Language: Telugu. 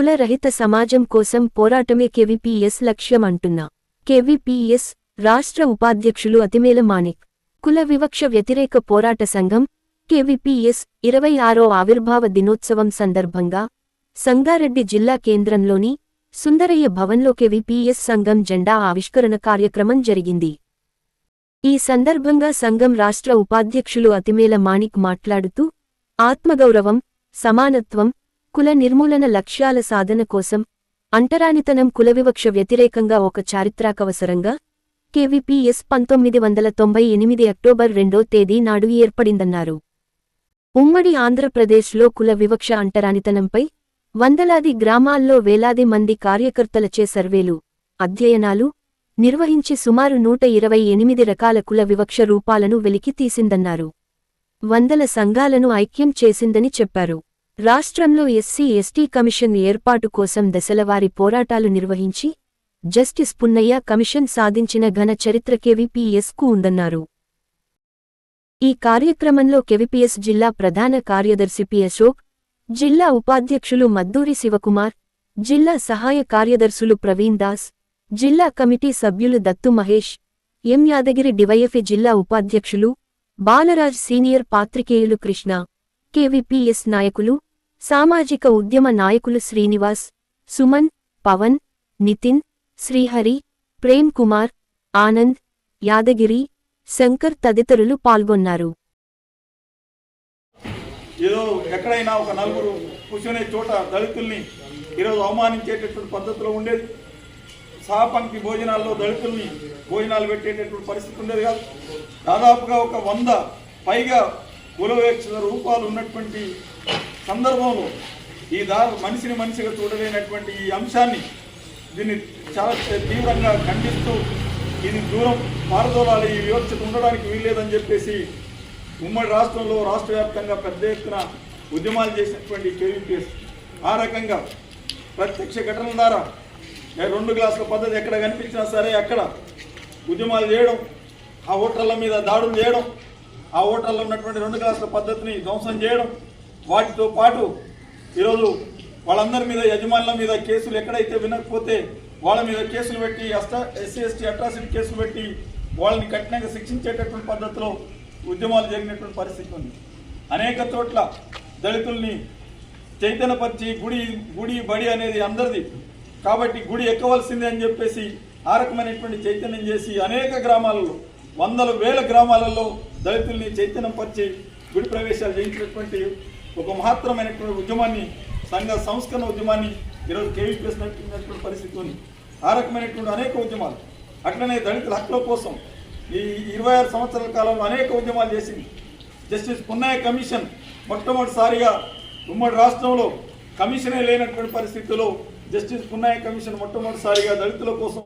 కుల రహిత సమాజం కోసం పోరాటమే కెవిపిఎస్ లక్ష్యం అంటున్నా కెవిపిఎస్ రాష్ట్ర ఉపాధ్యక్షులు అతిమేల మాణిక్. కుల వివక్ష వ్యతిరేక పోరాట సంఘం కెవిపిఎస్ ఇరవై ఆరో ఆవిర్భావ దినోత్సవం సందర్భంగా సంగారెడ్డి జిల్లా కేంద్రంలోని సుందరయ్య భవన్లో కెవిపిఎస్ సంఘం జెండా ఆవిష్కరణ కార్యక్రమం జరిగింది. ఈ సందర్భంగా సంఘం రాష్ట్ర ఉపాధ్యక్షులు అతిమేల మాణిక్ మాట్లాడుతూ ఆత్మగౌరవం సమానత్వం కుల నిర్మూలన లక్ష్యాల సాధన కోసం అంటరానితనం కులవివక్ష వ్యతిరేకంగా ఒక చారిత్రాకవసరంగా కెవిపిఎస్ పంతొమ్మిది వందల తొంభై ఎనిమిది అక్టోబర్ రెండో తేదీ నాడు ఏర్పడిందన్నారు. ఉమ్మడి ఆంధ్రప్రదేశ్లో కుల వివక్ష అంటరానితనంపై వందలాది గ్రామాల్లో వేలాది మంది కార్యకర్తలచే సర్వేలు అధ్యయనాలు నిర్వహించి సుమారు నూట ఇరవై ఎనిమిది రకాల కుల వివక్ష రూపాలను వెలికి తీసిందన్నారు వందల సంఘాలను ఐక్యం చేసిందని చెప్పారు. రాష్ట్రంలో ఎస్సీ ఎస్టీ కమిషన్ ఏర్పాటు కోసం దశలవారి పోరాటాలు నిర్వహించి జస్టిస్ పున్నయ్య కమిషన్ సాధించిన ఘన చరిత్ర కెవిపిఎస్కు ఉందన్నారు. ఈ కార్యక్రమంలో కెవిపిఎస్ జిల్లా ప్రధాన కార్యదర్శి పి అశోక్ జిల్లా ఉపాధ్యక్షులు మద్దూరి శివకుమార్ జిల్లా సహాయ కార్యదర్శులు ప్రవీణ్ దాస్ జిల్లా కమిటీ సభ్యులు దత్తు మహేష్ ఎం యాదగిరి డివైఎఫ్ఏ జిల్లా ఉపాధ్యక్షులు బాలరాజ్ సీనియర్ పాత్రికేయులు కృష్ణ కెవిపిఎస్ నాయకులు సామాజిక ఉద్యమ నాయకులు శ్రీనివాస్ సుమన్ పవన్ నితిన్ శ్రీహరి ప్రేమ్ కుమార్ ఆనంద్ యాదగిరి శంకర్ తదితరులు పాల్గొన్నారు. ఏదో ఎక్కడైనా ఒక నలుగురు కూర్చునే చోట దళితుల్ని ఈరోజు అవమానించేటటువంటి పద్ధతిలో ఉండేది. సహపంక్తి భోజనాల్లో దళితుల్ని భోజనాలు పెట్టేటటువంటి పరిస్థితి ఉండేది కాదు. దాదాపుగా ఒక వంద పైగా కులవేక్షణ రూపాలు ఉన్నటువంటి సందర్భంలో ఈ దారు మనిషిని మనిషిగా చూడలేనటువంటి ఈ అంశాన్ని దీన్ని చాలా తీవ్రంగా ఖండిస్తూ ఇది దూరం పారదోలాలి ఈ వివక్షత ఉండడానికి వీల్లేదని చెప్పేసి ఉమ్మడి రాష్ట్రంలో రాష్ట్ర వ్యాప్తంగా పెద్ద ఎత్తున ఉద్యమాలు చేసినటువంటి కేవీపీఎస్ ఆ రకంగా ప్రత్యక్ష ఘటనల ద్వారా రెండు గ్లాసుల పద్ధతి ఎక్కడ కనిపించినా సరే అక్కడ ఉద్యమాలు చేయడం ఆ ఓటర్ల మీద దాడులు చేయడం ఆ ఓటర్లో ఉన్నటువంటి రెండు గ్లాసుల పద్ధతిని ధ్వంసం చేయడం వాటితో పాటు ఈరోజు వాళ్ళందరి మీద యజమానుల మీద కేసులు ఎక్కడైతే వినకపోతే వాళ్ళ మీద కేసులు పెట్టి అస్ట ఎస్సీ ఎస్టీ అట్రాసిటీ కేసులు పెట్టి వాళ్ళని కఠినంగా శిక్షించేటటువంటి పద్ధతిలో ఉద్యమాలు జరిగినటువంటి పరిస్థితి ఉంది. అనేక చోట్ల దళితుల్ని చైతన్యపరిచి గుడి గుడి బడి అనేది అందరిది. కాబట్టి గుడి ఎక్కవలసిందే అని చెప్పేసి ఆ రకమైనటువంటి చైతన్యం చేసి అనేక గ్రామాలలో వందల వేల గ్రామాలలో దళితుల్ని చైతన్యం పరిచి గుడి ప్రవేశాలు చేయించినటువంటి ఒక మహత్తరమైనటువంటి ఉద్యమాన్ని సంఘ సంస్కరణ ఉద్యమాన్ని ఈరోజు కేవీపీఎస్ పరిస్థితి ఉంది ఆ రకమైనటువంటి అనేక ఉద్యమాలు. అట్లనే దళితుల హక్కుల కోసం ఈ ఇరవై ఆరు సంవత్సరాల కాలంలో అనేక ఉద్యమాలు చేసింది. జస్టిస్ పున్నయ్య కమిషన్ మొట్టమొదటిసారిగా ఉమ్మడి రాష్ట్రంలో కమిషనే లేనటువంటి పరిస్థితుల్లో జస్టిస్ పున్నయ్య కమిషన్ మొట్టమొదటిసారిగా దళితుల కోసం